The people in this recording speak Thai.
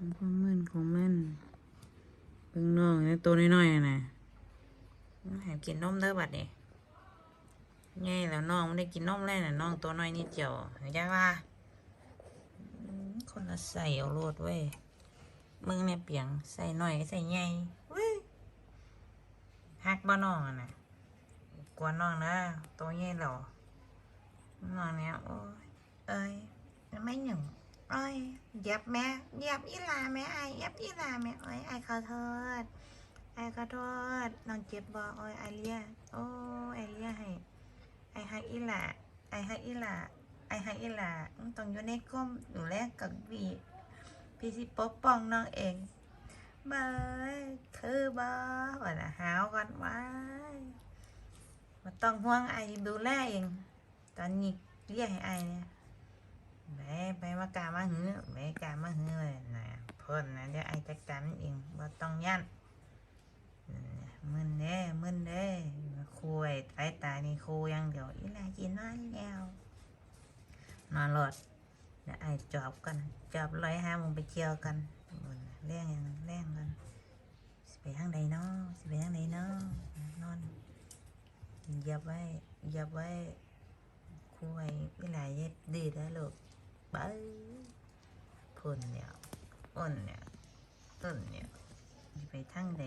มันก็มึนของมันเบิ่งน้องนี่ตัวน้อยๆน่ะนะให้กินนมเด้อบัดนี้ไงแล้วน้องไม่ได้กินนมเลยนะน้องตัวน้อยนิดเดียวเห็นจังว่าคนละใส่เอาโลดเว้ยมึงเนี่ยเปียงใส่หน่อยใส่ใหญ่เว้ยฮักบ่น้องอะนะกลัวน้องนะตัวใหญ่หรอน้องเนี่ยโอ้ยเอ้ยไม่หนึ่ง โอ้ยเยับแม่เยับอีลาแม่ไอายเยับอีลาแม่โอ้ยไอขอโทษไอขอโทษน้องเจ็บบ่โอ้ยไอเลียโอ้ไอเลียให้ไอายฮักอีลาไอายฮักอีลาไอายฮักอีลาต้องอยู่ในกลมดูแลกับวีพี่สิปกป้องน้องเองบายคือบ่ว่าน่ะหาวก่อนว้ายมาต้องห่วงไอดูแลเองตอนนี้เรียกให้ไอเนี่ย มากามาหื้อแม่กามาหื้อเลยนะเพิ่นนะเดี๋ยวไอ้จัดการเองว่าต้องยันมึนเด้มึนเด้คุยสายตานี่คุยอยังเดี๋ยวอีหลาจีนอนแล้วนอนรถเดี๋ยวไอ้จอบกันจอบร้อยห้าโมงไปเที่ยวกันเรื่องยังเร่งกันสิไปทางใดเนาะสิไปทางใดเนาะนอนหยับไว้หยับไว้คุยอีหลาเย็ดดีแล้วลูก ไปพ่นเนี่ยอ้นเนี่ยต้นเนี่ยไปทั้งใด